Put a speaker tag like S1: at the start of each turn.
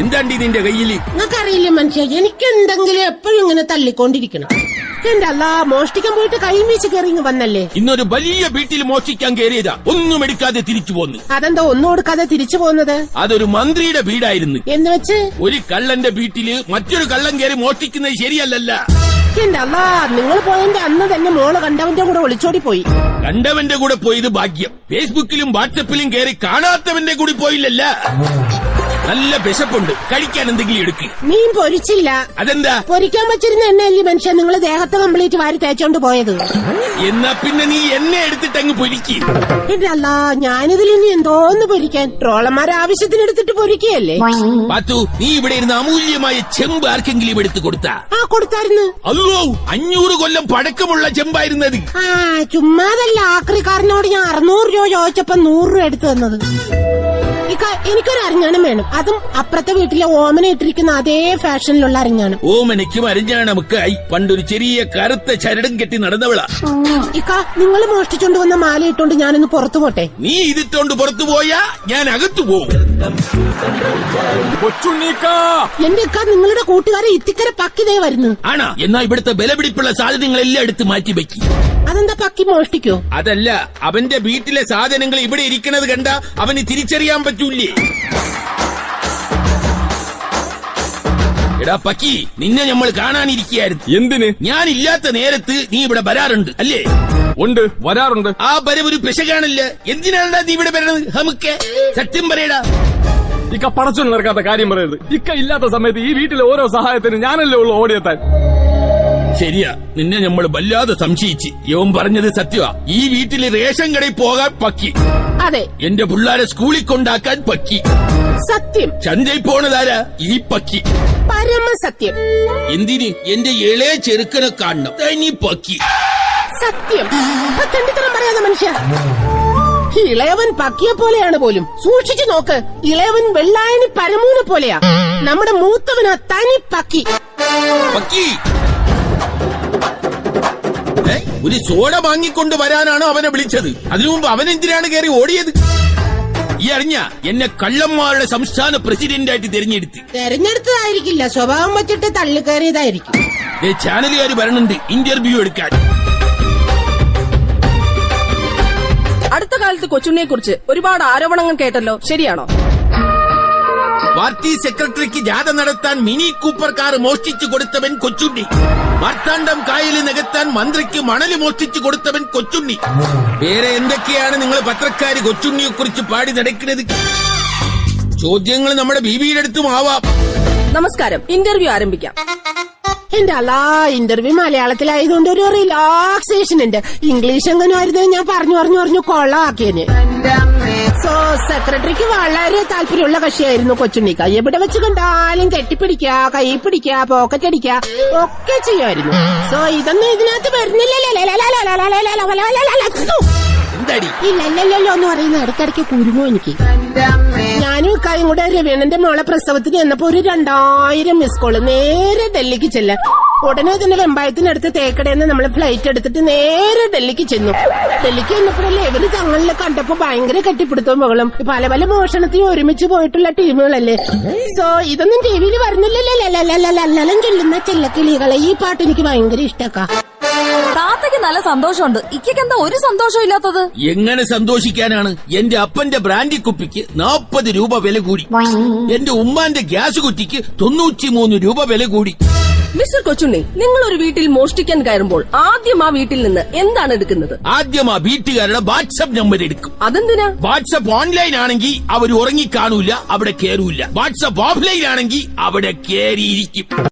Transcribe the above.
S1: എന്താണ്ടി ഇതിന്റെ കയ്യിൽ?
S2: നിങ്ങൾക്കറിയില്ല മനുഷ്യ എനിക്ക് എന്തെങ്കിലും എപ്പോഴും ഇങ്ങനെ തള്ളിക്കൊണ്ടിരിക്കണം. എന്റെ അല്ല മോഷ്ടിക്കാൻ പോയിട്ട് കൈ വീശി കയറി ഇങ്ങ് വന്നല്ലേ?
S1: ഇന്നൊരു വലിയ വീട്ടിൽ മോഷ്ടിക്കാൻ കയറിയതാ ഒന്നും എടുക്കാതെ തിരിച്ചു പോന്നു.
S2: അതെന്താ ഒന്നും എടുക്കാതെ തിരിച്ചു പോകുന്നത്
S1: അതൊരു മന്ത്രിയുടെ വീടായിരുന്നു.
S2: എന്ന് വെച്ച്?
S1: ഒരു കള്ളന്റെ വീട്ടിൽ മറ്റൊരു കള്ളൻ കയറി മോഷ്ടിക്കുന്നത് ശരിയല്ലല്ല.
S2: എന്റെ അല്ല നിങ്ങൾ പോയതിന്റെ അന്ന് തന്നെ മോൾ കണ്ടവന്റെ കൂടെ ഒളിച്ചോടി പോയി.
S1: കണ്ടവന്റെ കൂടെ പോയത് ഭാഗ്യം. ഫേസ്ബുക്കിലും വാട്സപ്പിലും കയറി കാണാത്തവന്റെ കൂടി പോയില്ലല്ല. നല്ല വിശപ്പുണ്ട്. കഴിക്കാൻ എന്തെങ്കിലും എടുക്ക്.
S2: മീൻ പൊരിച്ചില്ല.
S1: അതെന്താ?
S2: പൊരിക്കാൻ വെച്ചിരുന്ന എണ്ണയല്ലേ മനുഷ്യൻ നിങ്ങൾ ദേഹത്തെ കംപ്ലീറ്റ് വാരി തേച്ചോണ്ട് പോയത്.
S1: എന്നാ പിന്നെ നീ എന്നെ എടുത്തിട്ട് അങ്ങ് പൊരിക്ക്.
S2: എന്റെ അല്ല ഞാനിതിൽ ഇനി എന്തോന്ന് പൊരിക്കാൻ? ട്രോളന്മാർ ആവശ്യത്തിന് എടുത്തിട്ട് പൊരിക്കുകയല്ലേ?
S1: പാത്തു നീ ഇവിടെ ഇരുന്ന് അമൂല്യമായ ചെമ്പ് ആർക്കെങ്കിലും എടുത്തു കൊടുത്താ?
S2: ആ കൊടുത്തായിരുന്നു
S1: അല്ലോ അഞ്ഞൂറ് കൊല്ലം പഴക്കമുള്ള ചെമ്പായിരുന്നത്.
S2: ആ ചുമ്മാതല്ല ആക്രിക്കാരനോട് ഞാൻ അറുന്നൂറ് രൂപ ചോദിച്ചപ്പോ നൂറ് രൂപ എടുത്തു തന്നത്. ഇക്ക, എനിക്കൊരു അരിഞ്ഞാണം വേണം. അതും അപ്പുറത്തെ വീട്ടിലെ ഓമന ഇട്ടിരിക്കുന്ന അതേ ഫാഷനിലുള്ള അരിഞ്ഞാണം.
S1: ഓമനയ്ക്കും അരിഞ്ഞാണമൊക്കെയായി പണ്ടൊരു ചെറിയ കറുത്ത ചരടും കെട്ടി നടന്നവളാ.
S2: ഇക്ക നിങ്ങൾ മോഷ്ടിച്ചോണ്ട് വന്ന മാല ഇട്ടോണ്ട് ഞാനൊന്ന് പുറത്തു പോട്ടെ?
S1: നീ ഇതിട്ടോണ്ട് പുറത്തു പോയാ ഞാൻ അകത്തു പോകും
S2: എന്റെ ഇക്ക നിങ്ങളുടെ കൂട്ടുകാരെ ഇത്തിക്കര പക്കിതേ വരുന്നു.
S1: ആണാ. എന്നാ ഇവിടുത്തെ ബലപിടിപ്പുള്ള സാധനങ്ങളെല്ലാം എടുത്ത് മാറ്റി വെക്കി
S2: അതെന്താ പക്കി മോഷ്ടിക്കോ?
S1: അതല്ല അവന്റെ വീട്ടിലെ സാധനങ്ങൾ ഇവിടെ ഇരിക്കണത് കണ്ട അവന് തിരിച്ചറിയാൻ പറ്റൂലേ എടാ പക്കി നിന്നെ നമ്മൾ കാണാനിരിക്കുകയായിരുന്നു.
S3: എന്തിന്?
S1: ഞാനില്ലാത്ത നേരത്ത് നീ ഇവിടെ വരാറുണ്ട് അല്ലേ?
S3: ഉണ്ട് വരാറുണ്ട്.
S1: ആ വരവൊരു പിശകാണല്ല. എന്തിനാണ് നീ ഇവിടെ വരണത് നമുക്ക് സത്യം പറയടാ.
S3: ഇക്ക പടച്ചു നടക്കാത്ത കാര്യം പറയരുത്. ഇക്ക ഇല്ലാത്ത സമയത്ത് ഈ വീട്ടിലെ ഓരോ സഹായത്തിനും ഞാനല്ലേ ഉള്ളു ഓടിയെത്താൻ.
S1: ശരിയാ. നിന്നെ നമ്മൾ വല്ലാതെ സംശയിച്ച്. യവൻ പറഞ്ഞത് സത്യവാ. ഈ വീട്ടിൽ റേഷൻ കടയിൽ പോകാൻ പക്കി.
S2: അതെ.
S1: എന്റെ പിള്ളാരെ സ്കൂളിൽ കൊണ്ടാക്കാൻ പക്കി.
S2: സത്യം.
S1: ചന്തയിൽ പോണതാരാ ഈ പക്കി.
S2: പരമസത്യം.
S1: എന്തിന്? എന്റെ ഇളയ ചെറുക്കനെ കാണണം. തനി പക്കി.
S2: സത്യം. പറയാതെ മനുഷ്യ. ഇളയവൻ പക്കിയെ പോലെയാണ് പോലും. സൂക്ഷിച്ചു നോക്ക്. ഇളയവൻ വെള്ളായണി പരമൂനെ പോലെയാ. നമ്മുടെ മൂത്തവനാ തനി പക്കി.
S1: പക്കി? ഒരു സോഡ വാങ്ങിക്കൊണ്ട് വരാനാണ് അവനെ വിളിച്ചത്. അതിനു മുമ്പ് അവൻ എന്തിനാണ് കയറി ഓടിയത്? ഈ അറിഞ്ഞ എന്നെ കള്ളന്മാരുടെ സംസ്ഥാന പ്രസിഡന്റായിട്ട് തിരഞ്ഞെടുത്ത്.
S2: തെരഞ്ഞെടുത്തതായിരിക്കില്ല. സ്വഭാവം വെച്ചിട്ട് തള്ളിക്കയറിയതായിരിക്കും
S1: ചാനലുകാർ വരണുണ്ട്. ഇന്റർവ്യൂ എടുക്കാൻ.
S4: അടുത്ത കാലത്ത് കൊച്ചുണ്ണിയെ കുറിച്ച് ഒരുപാട് ആരോപണങ്ങൾ കേട്ടല്ലോ. ശരിയാണോ?
S1: പാർട്ടി സെക്രട്ടറിക്ക് ജാഥ നടത്താൻ മിനി കൂപ്പർ കാർ മോഷ്ടിച്ചു കൊടുത്തവൻ കൊച്ചുണ്ണി. മാർത്താണ്ഡം കായൽ നികത്താൻ മന്ത്രിക്ക് മണൽ മോഷ്ടിച്ചു കൊടുത്തവൻ കൊച്ചുണ്ണി. വേറെ എന്തൊക്കെയാണ് നിങ്ങൾ പത്രക്കാര് കൊച്ചുണ്ണിയെ കുറിച്ച് പാടി നടക്കുന്നത്? ചോദ്യങ്ങൾ നമ്മുടെ ബിബിയുടെ അടുത്തും ആവാം.
S4: നമസ്കാരം. ഇന്റർവ്യൂ ആരംഭിക്കാം.
S2: എന്റെ അല്ലാ ഇന്റർവ്യൂ മലയാളത്തിലായതുകൊണ്ട് ഒരു റിലാക്സേഷൻ ഉണ്ട്. ഇംഗ്ലീഷ് എങ്ങനെ ആയിരുന്നു ഞാൻ പറഞ്ഞു പറഞ്ഞു പറഞ്ഞു കൊള്ളാക്കിയന് സോ സെക്രട്ടറിക്ക് വളരെ താല്പര്യമുള്ള കക്ഷിയായിരുന്നു കൊച്ചുണ്ണിക്ക എവിടെ വെച്ച് കണ്ടാലും കെട്ടിപ്പിടിക്ക കൈ പിടിക്ക പോക്കറ്റ് അടിക്ക ഒക്കെ ചെയ്യുമായിരുന്നു സോ ഇതൊന്നും ഇതിനകത്ത് വരുന്നില്ലല്ലോ ഇല്ലല്ലല്ലോ എന്ന് പറയുന്ന ഇടയ്ക്കിടയ്ക്ക് കുരുങ്ങോ എനിക്ക് ഞാനും ഇക്കായും കൂടെ രവീണന്റെ മോളെ പ്രസവത്തിന് ചെന്നപ്പോ ഒരു രണ്ടായിരം മിസ് കോൾ നേരെ ഡൽഹിക്ക് ചെല്ലാൻ ഉടനെ തന്നെ വെമ്പായത്തിനടുത്ത് തേക്കടയെന്ന് നമ്മൾ ഫ്ലൈറ്റ് എടുത്തിട്ട് നേരെ ഡൽഹിക്ക് ചെന്നു. ഡൽഹിക്ക് ചെന്നപ്പോഴല്ലേ ഇവർ തങ്ങളിലെ കണ്ടപ്പോ ഭയങ്കര കെട്ടിപ്പിടുത്തവും മകളും പല പല മോഷണത്തിനും ഒരുമിച്ച് പോയിട്ടുള്ള ടീമുകളല്ലേ? സോ ഇതൊന്നും ടി വിയിൽ വരുന്നില്ലല്ലോ? ചൊല്ലുന്ന ചെല്ലക്കിളികളെ. ഈ പാട്ട് എനിക്ക് ഭയങ്കര ഇഷ്ടക്കാ.
S5: താത്തയ്ക്ക് നല്ല സന്തോഷമുണ്ട്. ഇക്കയ്ക്ക് എന്താ ഒരു സന്തോഷം ഇല്ലാത്തത്?
S1: എങ്ങനെ സന്തോഷിക്കാനാണ്? എന്റെ അപ്പന്റെ ബ്രാൻഡി കുപ്പിക്ക് നാപ്പത് രൂപ വില കൂടി. എന്റെ ഉമ്മാന്റെ ഗ്യാസ് കുറ്റിക്ക് തൊണ്ണൂറ്റിമൂന്ന് രൂപ വില കൂടി.
S4: മിസ്റ്റർ കൊച്ചുണ്ണി നിങ്ങൾ ഒരു വീട്ടിൽ മോഷ്ടിക്കാൻ കയറുമ്പോൾ ആദ്യം ആ വീട്ടിൽ നിന്ന് എന്താണ് എടുക്കുന്നത്?
S1: ആദ്യം ആ വീട്ടുകാരുടെ വാട്സപ്പ് നമ്പർ എടുക്കും.
S4: അതെന്തിനാ?
S1: വാട്സപ്പ് ഓൺലൈൻ ആണെങ്കിൽ അവർ ഉറങ്ങി കാണൂല അവിടെ കേറൂല. വാട്സപ്പ് ഓഫ്ലൈൻ ആണെങ്കിൽ അവിടെ കേറിയിരിക്കും.